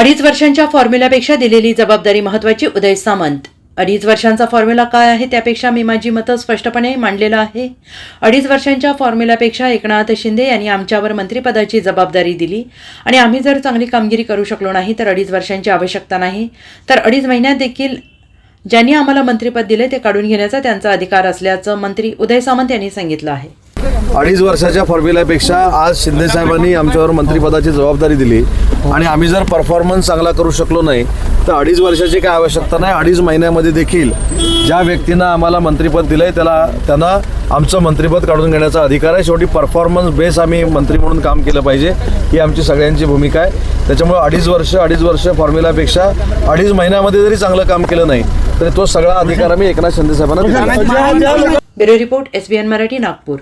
अडीच वर्षांच्या फॉर्म्युलापेक्षा दिलेली जबाबदारी महत्वाची उदय सामंत. अडीच वर्षांचा फॉर्म्युला काय आहे त्यापेक्षा मी माझी मतं स्पष्टपणे मांडलेलं आहे. अडीच वर्षांच्या फॉर्म्युलापेक्षा एकनाथ शिंदे यांनी आमच्यावर मंत्रिपदाची जबाबदारी दिली. आणि आम्ही जर चांगली कामगिरी करू शकलो नाही तर अडीच वर्षांची आवश्यकता नाही. तर अडीच महिन्यात देखील ज्यांनी आम्हाला मंत्रिपद दिले ते काढून घेण्याचा त्यांचा अधिकार असल्याचं मंत्री उदय सामंत यांनी सांगितलं आहे. अडीच वर्षाच्या फॉर्म्युल्यापेक्षा आज शिंदे साहेबांनी आमच्यावर मंत्रिपदाची जबाबदारी दिली. आणि आम्ही जर परफॉर्मन्स चांगला करू शकलो नाही तर अडीच वर्षाची काय आवश्यकता नाही. अडीच महिन्यामध्ये देखील ज्या व्यक्तीनं आम्हाला मंत्रिपद दिलं आहे त्याला त्यांना आमचं मंत्रिपद काढून घेण्याचा अधिकार आहे. शेवटी परफॉर्मन्स बेस आम्ही मंत्री म्हणून काम केलं पाहिजे ही आमची सगळ्यांची भूमिका आहे. त्याच्यामुळे अडीच वर्ष अडीच वर्ष फॉर्म्युल्यापेक्षा अडीच महिन्यामध्ये जरी चांगलं काम केलं नाही तरी तो सगळा अधिकार आम्ही एकनाथ शिंदे साहेबांना दिला bureau report SBN Marathi Nagpur.